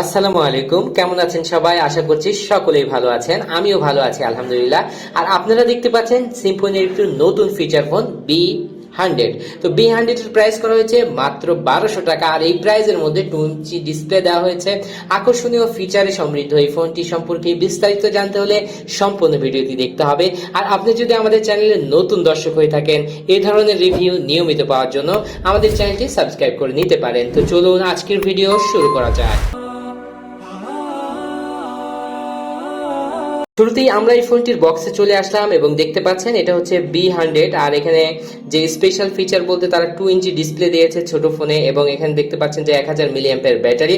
আসসালামু আলাইকুম। কেমন আছেন সবাই? আশা করছি সকলেই ভালো আছেন। আমিও ভালো আছি, আলহামদুলিল্লাহ। আর আপনারা দেখতে পাচ্ছেন সিম্ফনির একটু নতুন ফিচার ফোন বি হান্ড্রেড তো বি হান্ড্রেড এর প্রাইস করা হয়েছে মাত্র বারোশো টাকা। আর এই প্রাইসের মধ্যে টু ইঞ্চি ডিসপ্লে দেওয়া হয়েছে। আকর্ষণীয় ফিচারে সমৃদ্ধ এই ফোনটি সম্পর্কে বিস্তারিত জানতে হলে সম্পূর্ণ ভিডিওটি দেখতে হবে। আর আপনি যদি আমাদের চ্যানেলে নতুন দর্শক হয়ে থাকেন এই ধরনের রিভিউ নিয়মিত পাওয়ার জন্য আমাদের চ্যানেলটি সাবস্ক্রাইব করে নিতে পারেন। তো চলুন আজকের ভিডিও শুরু করা যাক। শুরুতেই আমরা এই ফোনটির বক্সে চলে আসলাম এবং দেখতে পাচ্ছেন এটা হচ্ছে বি হান্ড্রেড আর এখানে যে স্পেশাল ফিচার বলতে তারা টু ইঞ্চি ডিসপ্লে দিয়েছে ছোট ফোনে এবং এখানে দেখতে পাচ্ছেন যে এক হাজার মিলিয়াম্পের ব্যাটারি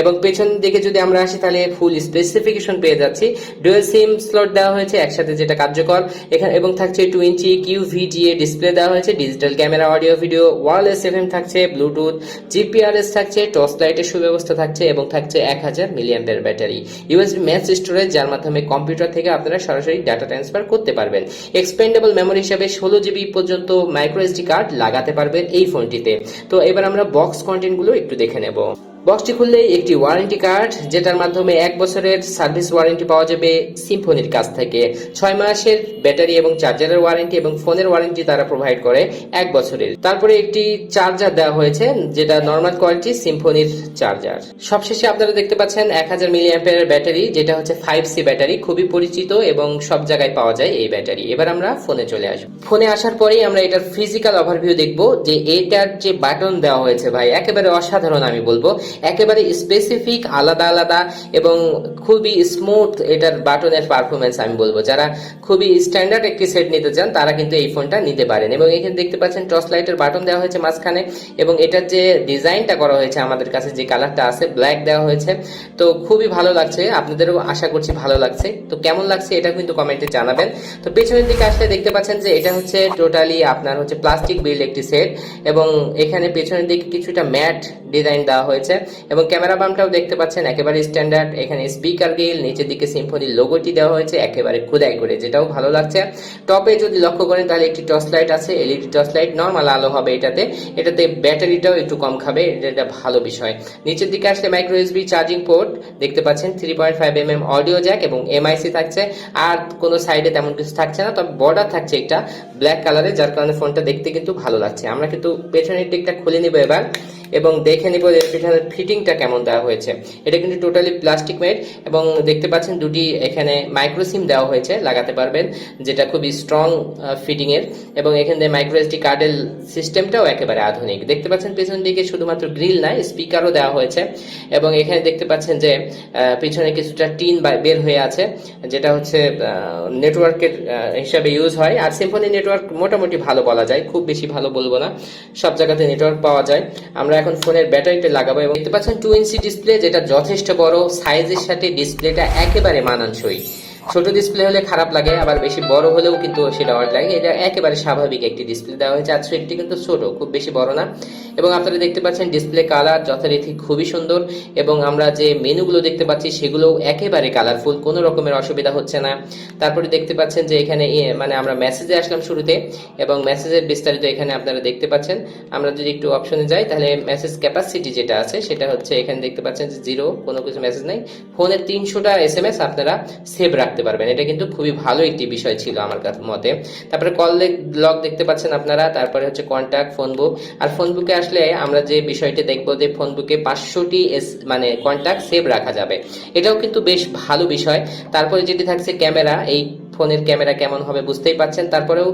এবং পেছন দিকে যদি আমরা আসি তাহলে ফুল স্পেসিফিকেশন পেয়ে যাচ্ছি। ডুয়েল সিম স্লট দেওয়া হয়েছে একসাথে যেটা কার্যকর। এখানে এবং থাকছে টু ইঞ্চি কিউ ভিজিএ ডিসপ্লে দেওয়া হয়েছে digital camera audio video wireless FM থাকছে ব্লুটুথ জিপিআরএস থাকছে টর্চ লাইটের সুব্যবস্থা থাকছে এবং থাকছে এক হাজার মিলিয়াম্পের ব্যাটারি ইউএসবি ম্যাচ স্টোরেজ যার মাধ্যমে কম্পিউটার থেকে আপনারা সরাসরি ডাটা ট্রান্সফার করতে পারবেন। এক্সপেন্ডেবল মেমোরি হিসাবে ষোলো জিবি পর্যন্ত মাইক্রো এসডি কার্ড লাগাতে পারবেন এই ফোনটিতে। তো এবার আমরা বক্স কন্টেন্টগুলো একটু দেখে নেব। বক্সটি খুললে একটি ওয়ারেন্টি কার্ড যেটার মাধ্যমে এক বছরের সার্ভিস ওয়ারেন্টি পাওয়া যাবে সিম্ফনির কাছ থেকে। ছয় মাসের ব্যাটারি এবং চার্জারের ওয়ারেন্টি এবং ফোনের ওয়ারেন্টি তারা প্রোভাইড করে এক বছরের। তারপরে একটি চার্জার দেওয়া হয়েছে, যেটা নর্মাল কোয়ালিটি সিম্ফনির চার্জার সবশেষে আপনারা দেখতে পাচ্ছেন এক হাজার মিলি ব্যাটারি যেটা হচ্ছে ফাইভ সি ব্যাটারি খুবই পরিচিত এবং সব জায়গায় পাওয়া যায় এই ব্যাটারি এবার আমরা ফোনে চলে আসব। ফোনে আসার পরেই আমরা এটার ফিজিক্যাল ওভারভিউ দেখব যে এটার যে বাটন দেওয়া হয়েছে ভাই, একেবারে অসাধারণ আমি বলব। একেবারে স্পেসিফিক আলাদা আলাদা এবং খুবই স্মুথ এটার বাটনের পারফরমেন্স আমি বলব। যারা খুবই স্ট্যান্ডার্ড একটি সেট নিতে চান, তারা কিন্তু এই ফোনটা নিতে পারেন। এবং এখানে দেখতে পাচ্ছেন টর্চ লাইটের বাটন দেওয়া হয়েছে মাঝখানে এবং এটার যে ডিজাইনটা করা হয়েছে আমাদের কাছে, যে কালারটা আছে ব্ল্যাক দেওয়া হয়েছে। তো খুবই ভালো লাগছে, আপনাদেরও আশা করছি ভালো লাগছে। তো কেমন লাগছে এটা কিন্তু কমেন্টে জানাবেন। তো পেছনের দিকে আসলে দেখতে পাচ্ছেন যে এটা হচ্ছে টোটালি আপনার হচ্ছে প্লাস্টিক বিল্ড একটি সেট এবং এখানে পেছনের দিকে কিছুটা ম্যাট ডিজাইন দেওয়া হয়েছে। এবং ক্যামেরা বামটাও দেখতে পাচ্ছেন, একেবারে স্ট্যান্ডার্ড এখানে স্পিকার গিল নিচের দিকে সিম্ফনির লোগোটি দেওয়া হয়েছে, একেবারে খোদাই করে, যেটাও ভালো লাগছে। টপে যদি লক্ষ্য করেন, তাহলে একটি টর্চ লাইট আছে এলইডি টর্চ লাইট নর্মাল আলো হবে এটাতে। এটাতে ব্যাটারিটাও একটু কম খাবে, এটা ভালো বিষয়। নিচের দিকে আসলে মাইক্রো এসবি চার্জিং পোর্ট দেখতে পাচ্ছেন three point five M M audio Jack এবং এমআইসি থাকছে। আর কোনো সাইডে তেমন কিছু থাকছে না, তবে বর্ডার থাকছে একটা ব্ল্যাক কালারে যার কারণে ফোনটা দেখতে কিন্তু ভালো লাগছে। আমরা কিন্তু পেছনের দিকটা খুলে নিব এবার। এবং দেখে নিব এর পেছনের ফিটিংটা কেমন দেওয়া হয়েছে। এটা কিন্তু টোটালি প্লাস্টিক মেড এবং দেখতে পাচ্ছেন দুটি এখানে মাইক্রোসিম দেওয়া হয়েছে, লাগাতে পারবেন, যেটা খুবই স্ট্রং ফিটিং এর। এবং এখানে মাইক্রো এসডি কার্ডের সিস্টেমটাও একেবারে আধুনিক। দেখতে পাচ্ছেন পেছন দিকে শুধুমাত্র গ্রিল নাই স্পিকারও দেওয়া হয়েছে। এবং এখানে দেখতে পাচ্ছেন যে পিছনে কিছুটা টিন বের হয়ে আছে, যেটা হচ্ছে নেটওয়ার্কের হিসাবে ইউজ হয়। আর সিম্ফনি নেটওয়ার্ক মোটামুটি ভালো বলা যায়, খুব বেশি ভালো বলব না। সব জায়গাতে নেটওয়ার্ক পাওয়া যায়। আমরা এখন ফোনের ব্যাটারিতে লাগাবো এবং দেখতে পাচ্ছেন টু ইঞ্চি ডিসপ্লে যেটা যথেষ্ট বড় সাইজের সাথে ডিসপ্লেটা একেবারে মানানসই। ছোট ডিসপ্লে হলে খারাপ লাগে, আবার বেশি বড় হলেও কিন্তু সেটা অড লাগে। এটা একেবারে স্বাভাবিক একটি ডিসপ্লে দেওয়া হয়েছে। আর সেটটি কিন্তু ছোট, খুব বেশি বড় না। এবং আপনারা দেখতে পাচ্ছেন ডিসপ্লে কালার যথারীতি খুবই সুন্দর এবং আমরা যে মেনুগুলো দেখতে পাচ্ছি সেগুলোও একেবারে কালারফুল কোনো রকমের অসুবিধা হচ্ছে না। তারপরে দেখতে পাচ্ছেন যে এখানে মানে আমরা মেসেজে আসলাম শুরুতে এবং মেসেজের বিস্তারিত এখানে আপনারা দেখতে পাচ্ছেন। আমরা যদি একটু অপশনে যাই, তাহলে মেসেজ ক্যাপাসিটি যেটা আছে, সেটা হচ্ছে এখানে দেখতে পাচ্ছেন যে জিরো কোনো কিছু মেসেজ নেই। ফোনের তিনশোটা এস এম এস আপনারা সেভ রাখতে পারবেন। এটা কিন্তু খুবই ভালো একটি বিষয় ছিল আমার কাছে মতে। তারপরে কল লগ দেখতে পাচ্ছেন আপনারা, তারপরে হচ্ছে কন্ট্যাক্ট ফোন বুক আর ফোন বুকে আসলে আমরা যে বিষয়টি দেখব যে ফোন বুকে পাঁচশোটি মানে কন্ট্যাক্ট সেভ রাখা যাবে। এটাও কিন্তু বেশ ভালো বিষয়। তারপরে যেটি থাকছে ক্যামেরা এই ফোনের ক্যামেরা কেমন হবে বুঝতেই পাচ্ছেন তারপরেও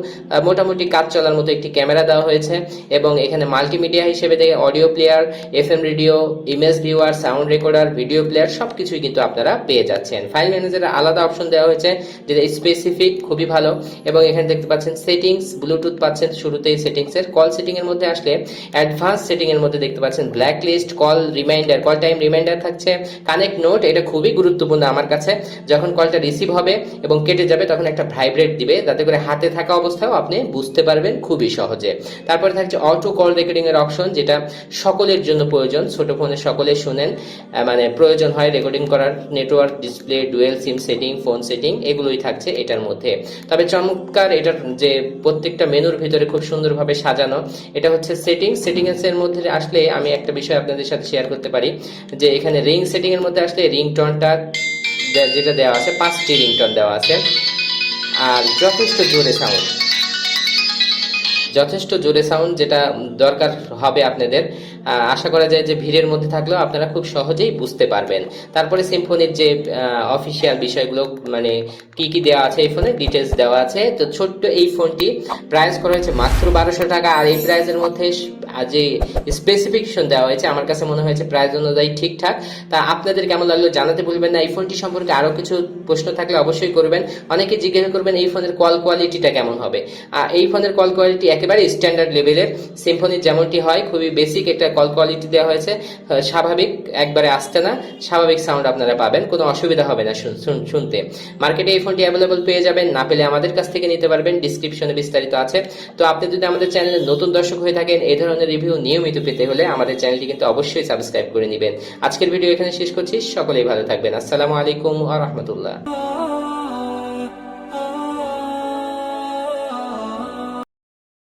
মোটামুটি কাজ চলার মতো একটি ক্যামেরা দেওয়া হয়েছে এবং এখানে মাল্টিমিডিয়া হিসেবে দেখে audio player F M radio, image viewer, sound recorder, video player সব কিছুই কিন্তু আপনারা পেয়ে যাচ্ছেন। ফাইল ম্যানেজারের আলাদা অপশন দেওয়া হয়েছে যেটা স্পেসিফিক খুবই ভালো এবং এখানে দেখতে পাচ্ছেন সেটিংস ব্লুটুথ পাচ্ছেন শুরুতেই সেটিংসের কল সেটিং এর মধ্যে আসলে অ্যাডভান্স সেটিং এর মধ্যে দেখতে পাচ্ছেন black list call reminder call time reminder থাকছে। কানেক্ট নোট এটা খুবই গুরুত্বপূর্ণ আমার কাছে। যখন কলটা রিসিভ হবে এবং কেটে যাবে তখন একটা ভাইব্রেট দিবে যাতে করে হাতে থাকা অবস্থাও আপনি বুঝতে পারবেন খুবই সহজে। তারপরে থাকছে অটো কল রেকর্ডিং এর অপশন যেটা সকলের জন্য প্রয়োজন। ছোট ফোনে সকলে শুনেন মানে প্রয়োজন হয় রেকর্ডিং করার। Network display dual SIM setting phone setting এগুলোই থাকছে এটার মধ্যে। তবে চমৎকার এটার যে প্রত্যেকটা মেনুর ভিতরে খুব সুন্দরভাবে সাজানো, এটা হচ্ছে সেটিং সেটিংস এর মধ্যে আসলে আমি একটা বিষয় আপনাদের সাথে শেয়ার করতে পারি, যে এখানে রিং সেটিং এর মধ্যে আসলে রিংটনটা যেটা দেওয়া আছে, পাঁচটি রিংটন দেওয়া আছে। আর যথেষ্ট জোরে সাউন্ড। যথেষ্ট জোরে সাউন্ড যেটা দরকার হবে আপনাদের। আশা করা যায় যে ভিড়ের মধ্যে থাকলেও আপনারা খুব সহজেই বুঝতে পারবেন। তারপরে সিম্ফনির যে অফিসিয়াল বিষয়গুলো মানে কি কি দেওয়া আছে এই ফোনে ডিটেলস দেওয়া আছে। তো ছোট্ট এই ফোনটি প্রাইস করা হয়েছে মাত্র বারোশো টাকা। আর এই প্রাইসের মধ্যে যে স্পেসিফিকেশন দেওয়া হয়েছে, আমার কাছে মনে হয়েছে প্রাইস অনুযায়ী ঠিকঠাক। তা আপনাদের কেমন লাগল জানাতে ভুলবেন না। এই ফোনটি সম্পর্কে আরও কিছু প্রশ্ন থাকলে অবশ্যই করবেন। অনেকে জিজ্ঞাসা করবেন এই ফোনের কল কোয়ালিটিটা কেমন হবে। এই ফোনের কল কোয়ালিটি একেবারে স্ট্যান্ডার্ড লেভেলের সিম্ফনির যেমনটি হয়, খুবই বেসিক একটা কল কোয়ালিটি দেওয়া হয়েছে। স্বাভাবিক, একবারে আসতে না। স্বাভাবিক সাউন্ড আপনারা পাবেন, কোনো অসুবিধা হবে না শুন- শুন- শুনতে। মার্কেটে এই ফোনটি অ্যাভেলেবল পেয়ে যাবেন, না পেলে আমাদের কাছ থেকে নিতে পারবেন ডিসক্রিপশনে বিস্তারিত আছে। তো আপনি যদি আমাদের চ্যানেলে নতুন দর্শক হয়ে থাকেন, এই ধরনের রিভিউ নিয়মিত পেতে হলে আমাদের চ্যানেলটি কিন্তু অবশ্যই সাবস্ক্রাইব করে নেবেন। আজকের ভিডিও এখানে শেষ করছি, সকলেই ভালো থাকবেন। আসসালামু আলাইকুম আ রহমতুল্লাহ।